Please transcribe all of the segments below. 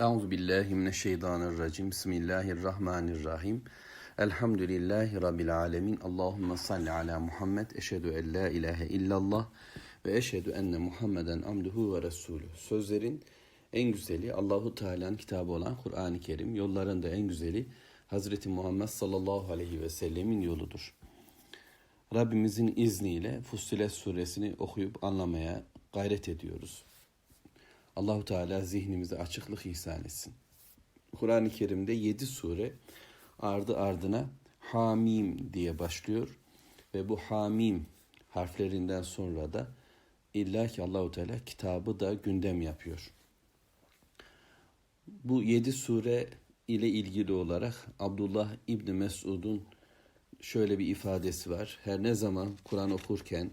Euzu billahi mineşşeytanirracim. Bismillahirrahmanirrahim. Elhamdülillahi rabbil alamin. Allahumme salli ala Muhammed. Eşhedü en la ilahe illallah ve eşhedü enne Muhammeden abduhu ve resulü. Sözlerin en güzeli Allahu Teala'nın kitabı olan Kur'an-ı Kerim. Yolların da en güzeli Hazreti Muhammed sallallahu aleyhi ve sellemin yoludur. Rabbimizin izniyle Fussilet suresini okuyup anlamaya gayret ediyoruz. Allahu Teala zihnimize açıklık ihsan etsin. Kur'an-ı Kerim'de 7 sure ardı ardına Hamim diye başlıyor ve bu Hamim harflerinden sonra da illa ki Allahu Teala kitabı da gündem yapıyor. Bu 7 sure ile ilgili olarak Abdullah İbni Mesud'un şöyle bir ifadesi var. Her ne zaman Kur'an okurken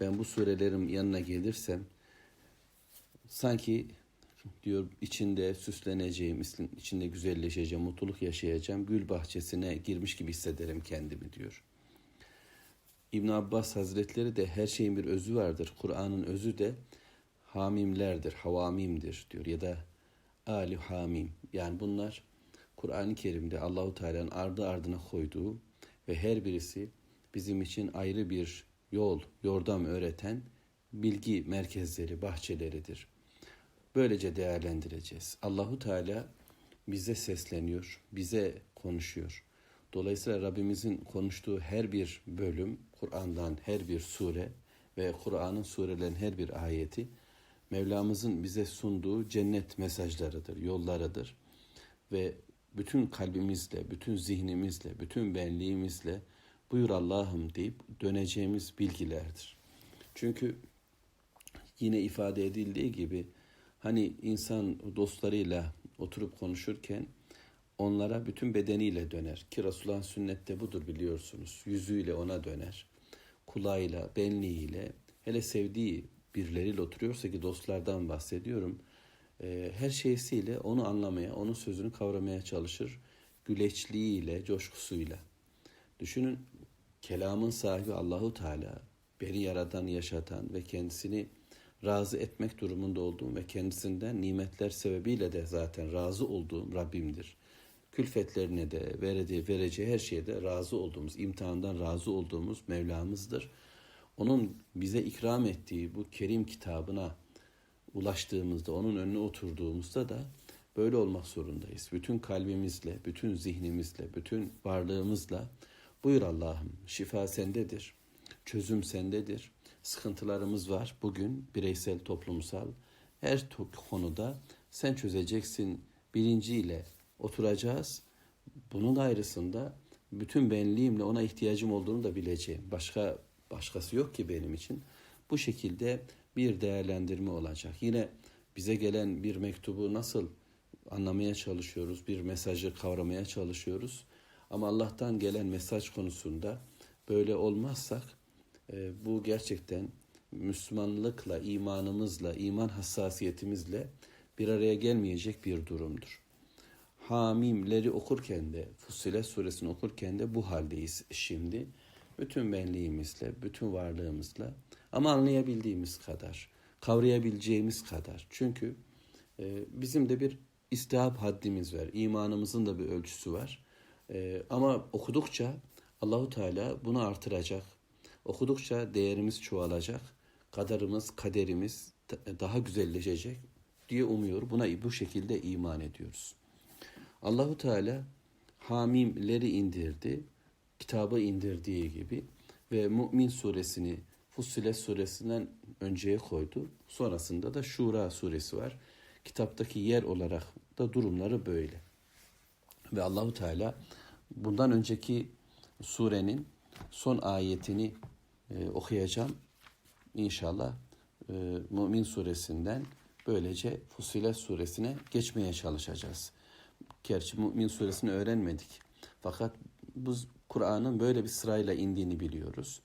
ben bu surelerin yanına gelirsem sanki diyor içinde süsleneceğim, içinde güzelleşeceğim, mutluluk yaşayacağım, gül bahçesine girmiş gibi hissederim kendimi diyor. İbn Abbas Hazretleri de her şeyin bir özü vardır. Kur'an'ın özü de hamimlerdir, havamimdir diyor ya da ali hamim. Yani bunlar Kur'an-ı Kerim'de Allahu Teala'nın ardı ardına koyduğu ve her birisi bizim için ayrı bir yol, yordam öğreten bilgi merkezleri, bahçeleridir. Böylece değerlendireceğiz. Allahu Teala bize sesleniyor, bize konuşuyor. Dolayısıyla Rabbimizin konuştuğu her bir bölüm, Kur'an'dan her bir sure ve Kur'an'ın surelerin her bir ayeti Mevlamızın bize sunduğu cennet mesajlarıdır, yollarıdır. Ve bütün kalbimizle, bütün zihnimizle, bütün benliğimizle buyur Allah'ım deyip döneceğimiz bilgilerdir. Çünkü yine ifade edildiği gibi hani insan dostlarıyla oturup konuşurken onlara bütün bedeniyle döner. Ki Resulullah'ın sünnette budur biliyorsunuz. Yüzüyle ona döner. Kulağıyla, benliğiyle, hele sevdiği birileriyle oturuyorsa ki dostlardan bahsediyorum. E, her şeysiyle onu anlamaya, onun sözünü kavramaya çalışır. Güleçliğiyle, coşkusuyla. Düşünün kelamın sahibi Allahu Teala, beni yaratan, yaşatan ve kendisini razı etmek durumunda olduğum ve kendisinden nimetler sebebiyle de zaten razı olduğum Rabbimdir. Külfetlerine de vereceği, vereceği her şeyde razı olduğumuz, imtihandan razı olduğumuz Mevlamızdır. Onun bize ikram ettiği bu kerim kitabına ulaştığımızda, onun önüne oturduğumuzda da böyle olmak zorundayız. Bütün kalbimizle, bütün zihnimizle, bütün varlığımızla buyur Allah'ım şifa sendedir, çözüm sendedir. Sıkıntılarımız var bugün bireysel, toplumsal her konuda sen çözeceksin bilinciyle oturacağız. Bunun ayrısında bütün benliğimle ona ihtiyacım olduğunu da bileceğim. Başka başkası yok ki benim için. Bu şekilde bir değerlendirme olacak. Yine bize gelen bir mektubu nasıl anlamaya çalışıyoruz, bir mesajı kavramaya çalışıyoruz. Ama Allah'tan gelen mesaj konusunda böyle olmazsak e, bu gerçekten Müslümanlıkla, imanımızla, iman hassasiyetimizle bir araya gelmeyecek bir durumdur. Hamimleri okurken de, Fussilet suresini okurken de bu haldeyiz şimdi. Bütün benliğimizle, bütün varlığımızla ama anlayabildiğimiz kadar, kavrayabileceğimiz kadar. Çünkü e, bizim de bir istihap haddimiz var. İmanımızın da bir ölçüsü var. E, ama okudukça Allahu Teala bunu artıracak. Okudukça değerimiz çoğalacak. Kadarımız, kaderimiz daha güzelleşecek diye umuyor. Buna bu şekilde iman ediyoruz. Allahu Teala Hamimleri indirdi. Kitabı indirdiği gibi ve Mümin suresini Fussilet suresinden önceye koydu. Sonrasında da Şura suresi var. Kitaptaki yer olarak da durumları böyle. Ve Allahu Teala bundan önceki surenin son ayetini e, okuyacağım. İnşallah e, Mümin suresinden böylece Fussilet suresine geçmeye çalışacağız. Gerçi Mümin suresini öğrenmedik. Fakat bu Kur'an'ın böyle bir sırayla indiğini biliyoruz.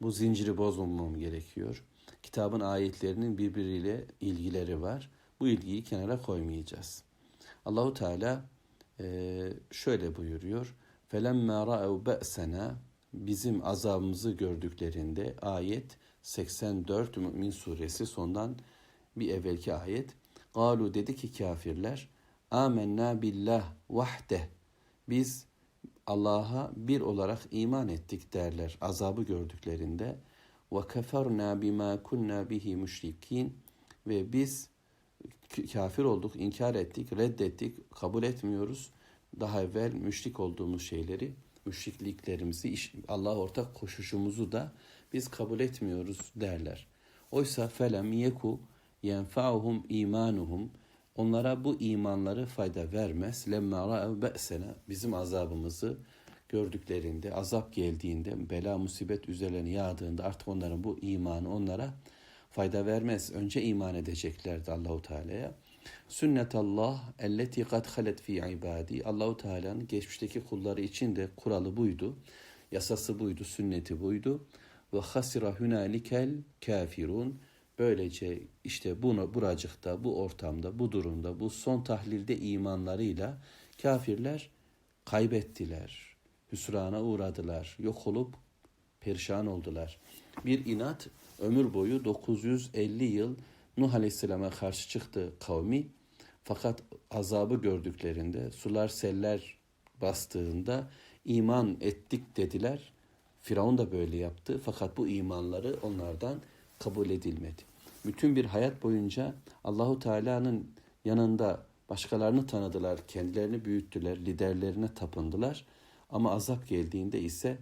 Bu zinciri bozmamam gerekiyor. Kitabın ayetlerinin birbiriyle ilgileri var. Bu ilgiyi kenara koymayacağız. Allahu Teala e, şöyle buyuruyor. فَلَمَّا رَأَوْ بَأْسَنَا Bizim azabımızı gördüklerinde ayet 84 Mümin suresi sondan bir evvelki ayet. Galu dedi ki kafirler Amenna billah vahde. Biz Allah'a bir olarak iman ettik derler azabı gördüklerinde. Ve keferna bima kunna bihi müşrikin ve biz kafir olduk, inkar ettik, reddettik, kabul etmiyoruz. Daha evvel müşrik olduğumuz şeyleri, müşrikliklerimizi, Allah'a ortak koşuşumuzu da biz kabul etmiyoruz derler. Oysa felem yeku yenfa'uhum imanuhum onlara bu imanları fayda vermez. Lemma ra'ev be'sena bizim azabımızı gördüklerinde, azap geldiğinde, bela musibet üzerlerine yağdığında artık onların bu imanı onlara fayda vermez. Önce iman edeceklerdi Allahu Teala'ya. Sünnetallah elleti kad halet fi ibadi. Allahu Teala'nın geçmişteki kulları için de kuralı buydu. Yasası buydu, sünneti buydu. Ve hasira hünalikel kafirun. Böylece işte bunu buracıkta, bu ortamda, bu durumda, bu son tahlilde imanlarıyla kafirler kaybettiler. Hüsrana uğradılar. Yok olup perişan oldular. Bir inat ömür boyu 950 yıl Nuh Aleyhisselam'a karşı çıktı kavmi. Fakat azabı gördüklerinde, sular seller bastığında iman ettik dediler. Firavun da böyle yaptı. Fakat bu imanları onlardan kabul edilmedi. Bütün bir hayat boyunca Allahu Teala'nın yanında başkalarını tanıdılar, kendilerini büyüttüler, liderlerine tapındılar. Ama azap geldiğinde ise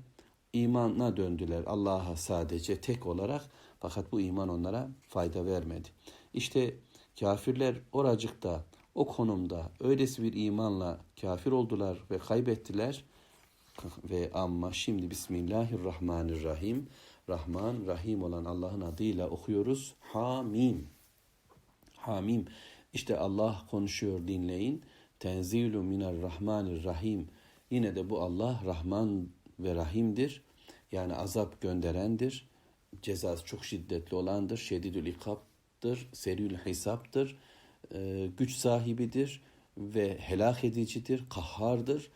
imana döndüler Allah'a sadece tek olarak fakat bu iman onlara fayda vermedi. İşte kafirler oracıkta o konumda öylesi bir imanla kafir oldular ve kaybettiler ve amma şimdi Bismillahirrahmanirrahim Rahman Rahim olan Allah'ın adıyla okuyoruz. Hamim. Hamim. İşte Allah konuşuyor dinleyin. Tenzilu minel rahmanir rahim. Yine de bu Allah Rahman ve Rahim'dir. Yani azap gönderendir. Cezası çok şiddetli olandır. Şedidül ikaptır. Serül hesaptır. Ee, güç sahibidir ve helak edicidir, kahhardır.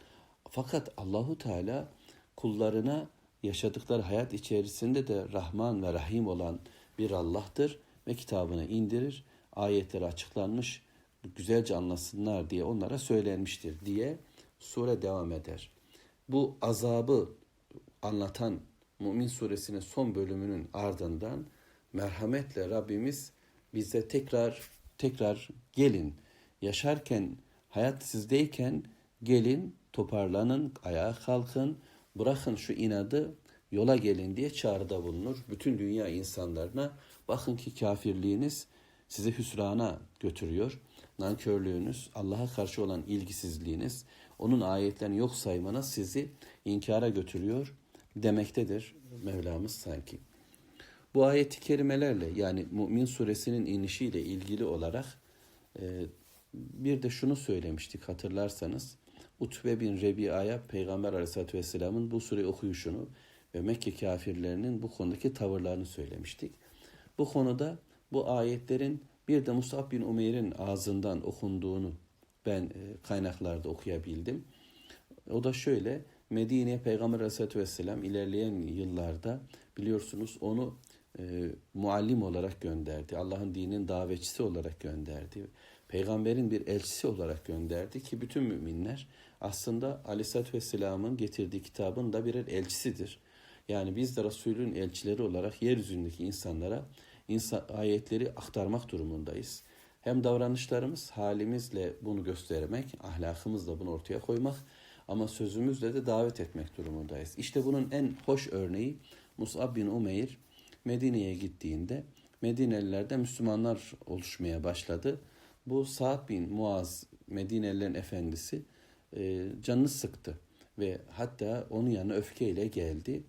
Fakat Allahu Teala kullarına yaşadıkları hayat içerisinde de Rahman ve Rahim olan bir Allah'tır ve kitabını indirir. Ayetleri açıklanmış, güzelce anlasınlar diye onlara söylenmiştir diye sure devam eder. Bu azabı anlatan Mümin suresinin son bölümünün ardından merhametle Rabbimiz bize tekrar tekrar gelin. Yaşarken, hayat sizdeyken gelin, toparlanın, ayağa kalkın, bırakın şu inadı, yola gelin diye çağrıda bulunur. Bütün dünya insanlarına bakın ki kafirliğiniz sizi hüsrana götürüyor. Nankörlüğünüz, Allah'a karşı olan ilgisizliğiniz, onun ayetlerini yok saymanız sizi inkara götürüyor demektedir Mevlamız sanki. Bu ayeti kerimelerle yani Mümin suresinin inişiyle ilgili olarak e, bir de şunu söylemiştik hatırlarsanız. Utbe bin Rebi'a'ya Peygamber Aleyhisselatü Vesselam'ın bu sureyi okuyuşunu ve Mekke kafirlerinin bu konudaki tavırlarını söylemiştik. Bu konuda bu ayetlerin bir de Musab bin Umeyr'in ağzından okunduğunu ben e, kaynaklarda okuyabildim. O da şöyle, Medine'ye Peygamber Aleyhisselatü Vesselam ilerleyen yıllarda biliyorsunuz onu e, muallim olarak gönderdi. Allah'ın dininin davetçisi olarak gönderdi. Peygamberin bir elçisi olarak gönderdi ki bütün müminler aslında Aleyhisselatü Vesselam'ın getirdiği kitabın da birer elçisidir. Yani biz de Resulün elçileri olarak yeryüzündeki insanlara insan, ayetleri aktarmak durumundayız. Hem davranışlarımız, halimizle bunu göstermek, ahlakımızla bunu ortaya koymak ama sözümüzle de davet etmek durumundayız. İşte bunun en hoş örneği Mus'ab bin Umeyr Medine'ye gittiğinde Medinelilerden Müslümanlar oluşmaya başladı. Bu Sa'd bin Muaz Medinelilerin efendisi e, canını sıktı ve hatta onun yanına öfkeyle geldi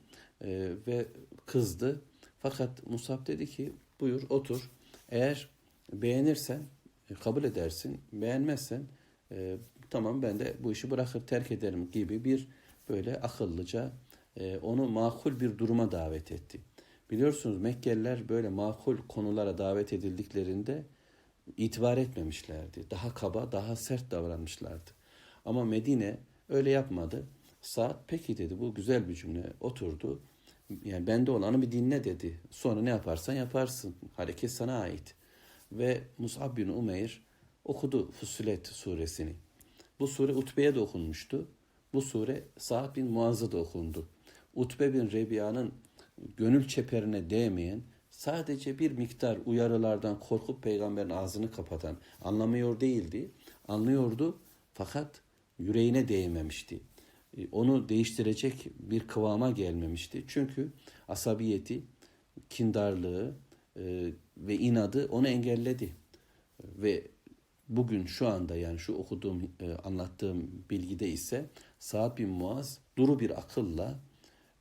e, ve kızdı. Fakat Musab dedi ki buyur otur. Eğer beğenirsen e, kabul edersin. Beğenmezsen e, tamam ben de bu işi bırakır terk ederim gibi bir böyle akıllıca e, onu makul bir duruma davet etti. Biliyorsunuz Mekkeliler böyle makul konulara davet edildiklerinde itibar etmemişlerdi. Daha kaba, daha sert davranmışlardı. Ama Medine öyle yapmadı. Saat peki dedi bu güzel bir cümle oturdu. Yani bende olanı bir dinle dedi. Sonra ne yaparsan yaparsın. Hareket sana ait. Ve Mus'ab bin Umeyr okudu Fussilet suresini. Bu sure Utbe'ye de okunmuştu. Bu sure Sa'd bin Muaz'a da okundu. Utbe bin Rebiya'nın gönül çeperine değmeyen, sadece bir miktar uyarılardan korkup peygamberin ağzını kapatan, anlamıyor değildi. Anlıyordu fakat yüreğine değmemişti. E, Onu değiştirecek bir kıvama gelmemişti. Çünkü asabiyeti, kindarlığı e, ve inadı onu engelledi. Ve bugün şu anda yani şu okuduğum, e, anlattığım bilgide ise Sa'd bin Muaz duru bir akılla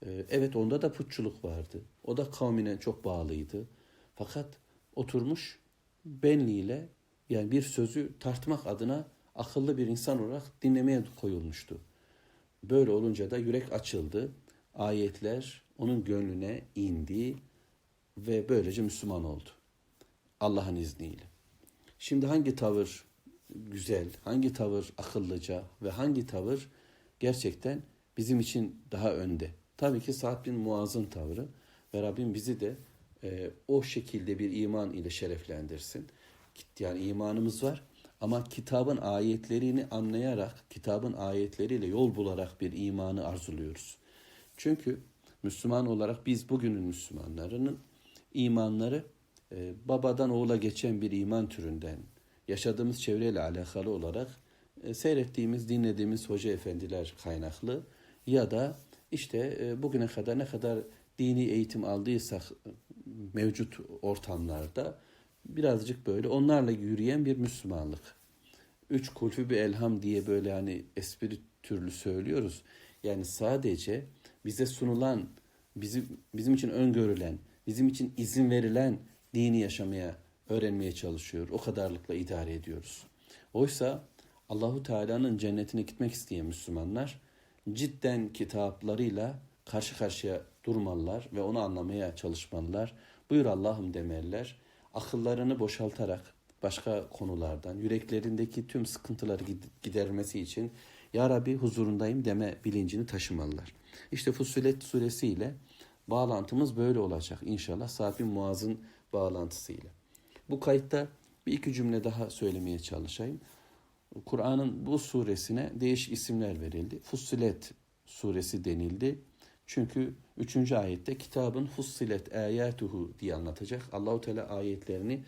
e, evet onda da putçuluk vardı. O da kavmine çok bağlıydı. Fakat oturmuş benliğiyle yani bir sözü tartmak adına akıllı bir insan olarak dinlemeye koyulmuştu. Böyle olunca da yürek açıldı. Ayetler onun gönlüne indi ve böylece Müslüman oldu. Allah'ın izniyle. Şimdi hangi tavır güzel, hangi tavır akıllıca ve hangi tavır gerçekten bizim için daha önde? Tabii ki Sa'd bin Muaz'ın tavrı ve Rabbim bizi de e, o şekilde bir iman ile şereflendirsin. Yani imanımız var ama kitabın ayetlerini anlayarak, kitabın ayetleriyle yol bularak bir imanı arzuluyoruz. Çünkü Müslüman olarak biz bugünün Müslümanlarının imanları e, babadan oğula geçen bir iman türünden yaşadığımız çevreyle alakalı olarak e, seyrettiğimiz, dinlediğimiz hoca efendiler kaynaklı ya da işte e, bugüne kadar ne kadar dini eğitim aldıysak e, mevcut ortamlarda birazcık böyle onlarla yürüyen bir Müslümanlık. Üç kulfü bir elham diye böyle hani espri türlü söylüyoruz. Yani sadece bize sunulan, bizim, bizim için öngörülen, bizim için izin verilen dini yaşamaya, öğrenmeye çalışıyor. O kadarlıkla idare ediyoruz. Oysa Allahu Teala'nın cennetine gitmek isteyen Müslümanlar cidden kitaplarıyla karşı karşıya durmalılar ve onu anlamaya çalışmalılar. Buyur Allah'ım demeliler. Akıllarını boşaltarak başka konulardan, yüreklerindeki tüm sıkıntıları gidermesi için Ya Rabbi huzurundayım deme bilincini taşımalılar. İşte Fussilet suresiyle bağlantımız böyle olacak inşallah. Sa'd Muaz'ın bağlantısıyla. Bu kayıtta bir iki cümle daha söylemeye çalışayım. Kur'an'ın bu suresine değişik isimler verildi. Fussilet suresi denildi. Çünkü üçüncü ayette kitabın fussilet ayatuhu diye anlatacak. Allahu Teala ayetlerini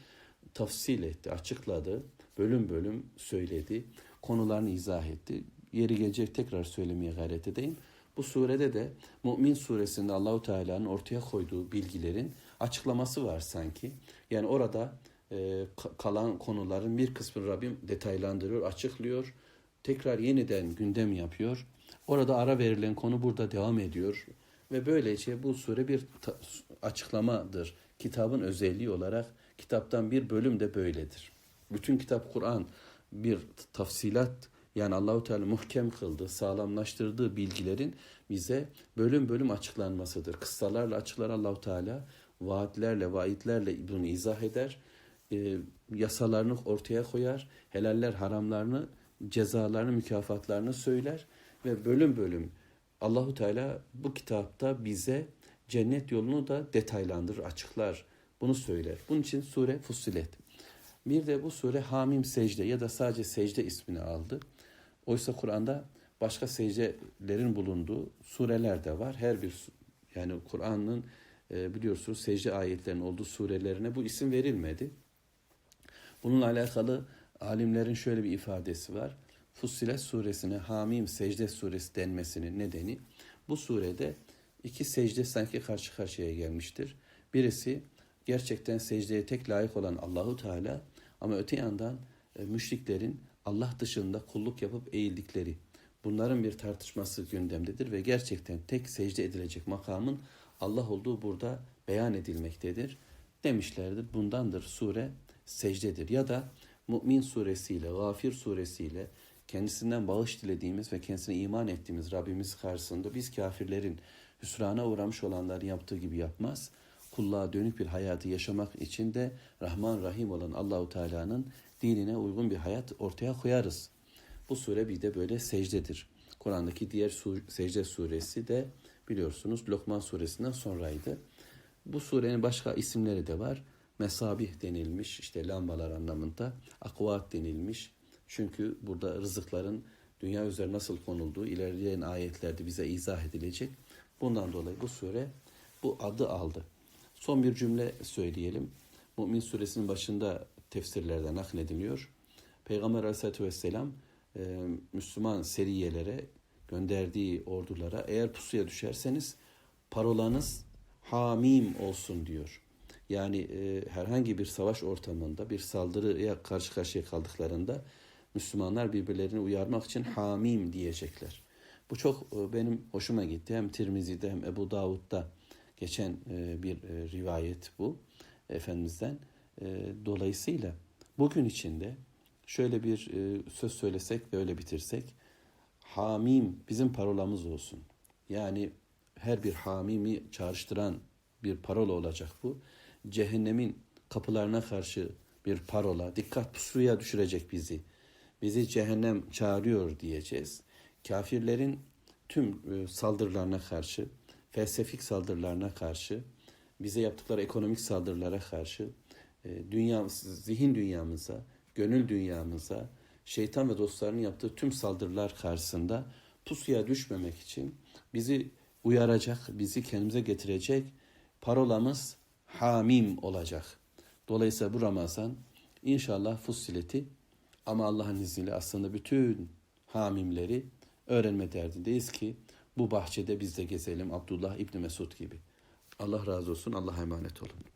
tafsil etti, açıkladı, bölüm bölüm söyledi, konularını izah etti. Yeri gelecek tekrar söylemeye gayret edeyim. Bu surede de Mümin suresinde Allahu Teala'nın ortaya koyduğu bilgilerin açıklaması var sanki. Yani orada e, kalan konuların bir kısmını Rabbim detaylandırıyor, açıklıyor. Tekrar yeniden gündem yapıyor. Orada ara verilen konu burada devam ediyor. Ve böylece bu sure bir açıklamadır. Kitabın özelliği olarak kitaptan bir bölüm de böyledir. Bütün kitap Kur'an bir tafsilat yani Allahu Teala muhkem kıldı, sağlamlaştırdığı bilgilerin bize bölüm bölüm açıklanmasıdır. Kıssalarla açıklar Allahu Teala, vaatlerle, vaidlerle bunu izah eder e, yasalarını ortaya koyar, helaller haramlarını, cezalarını, mükafatlarını söyler ve bölüm bölüm Allahu Teala bu kitapta bize cennet yolunu da detaylandırır, açıklar. Bunu söyler. Bunun için sure Fussilet. Bir de bu sure Hamim Secde ya da sadece secde ismini aldı. Oysa Kur'an'da başka secdelerin bulunduğu sureler de var. Her bir yani Kur'an'ın biliyorsunuz secde ayetlerinin olduğu surelerine bu isim verilmedi. Bununla alakalı alimlerin şöyle bir ifadesi var. Fussilet suresine Hamim secde suresi denmesinin nedeni bu surede iki secde sanki karşı karşıya gelmiştir. Birisi gerçekten secdeye tek layık olan Allahu Teala ama öte yandan e, müşriklerin Allah dışında kulluk yapıp eğildikleri bunların bir tartışması gündemdedir ve gerçekten tek secde edilecek makamın Allah olduğu burada beyan edilmektedir demişlerdir. Bundandır sure secdedir. Ya da Mü'min suresiyle, Gafir suresiyle kendisinden bağış dilediğimiz ve kendisine iman ettiğimiz Rabbimiz karşısında biz kafirlerin hüsrana uğramış olanların yaptığı gibi yapmaz. Kulluğa dönük bir hayatı yaşamak için de Rahman Rahim olan Allahu Teala'nın dinine uygun bir hayat ortaya koyarız. Bu sure bir de böyle secdedir. Kur'an'daki diğer sur secde suresi de biliyorsunuz Lokman suresinden sonraydı. Bu surenin başka isimleri de var. mesabih denilmiş işte lambalar anlamında akvat denilmiş. Çünkü burada rızıkların dünya üzerine nasıl konulduğu ilerleyen ayetlerde bize izah edilecek. Bundan dolayı bu sure bu adı aldı. Son bir cümle söyleyelim. Mümin suresinin başında tefsirlerde naklediliyor. Peygamber aleyhissalatü vesselam e, Müslüman seriyelere gönderdiği ordulara eğer pusuya düşerseniz parolanız hamim olsun diyor. Yani e, herhangi bir savaş ortamında bir saldırıya karşı karşıya kaldıklarında Müslümanlar birbirlerini uyarmak için hamim diyecekler. Bu çok e, benim hoşuma gitti. Hem Tirmizi'de hem Ebu Davud'da geçen e, bir e, rivayet bu Efendimiz'den. E, Dolayısıyla bugün içinde şöyle bir e, söz söylesek ve öyle bitirsek hamim bizim parolamız olsun. Yani her bir hamimi çağrıştıran bir parola olacak bu. Cehennemin kapılarına karşı bir parola. Dikkat pusuya düşürecek bizi. Bizi cehennem çağırıyor diyeceğiz. Kafirlerin tüm e, saldırılarına karşı, felsefik saldırılarına karşı, bize yaptıkları ekonomik saldırılara karşı, e, dünya, zihin dünyamıza, gönül dünyamıza, şeytan ve dostlarının yaptığı tüm saldırılar karşısında pusuya düşmemek için bizi uyaracak, bizi kendimize getirecek parolamız hamim olacak. Dolayısıyla bu Ramazan inşallah Fussilet'i ama Allah'ın izniyle aslında bütün hamimleri öğrenme derdindeyiz ki bu bahçede biz de gezelim Abdullah İbni Mesud gibi. Allah razı olsun. Allah'a emanet olun.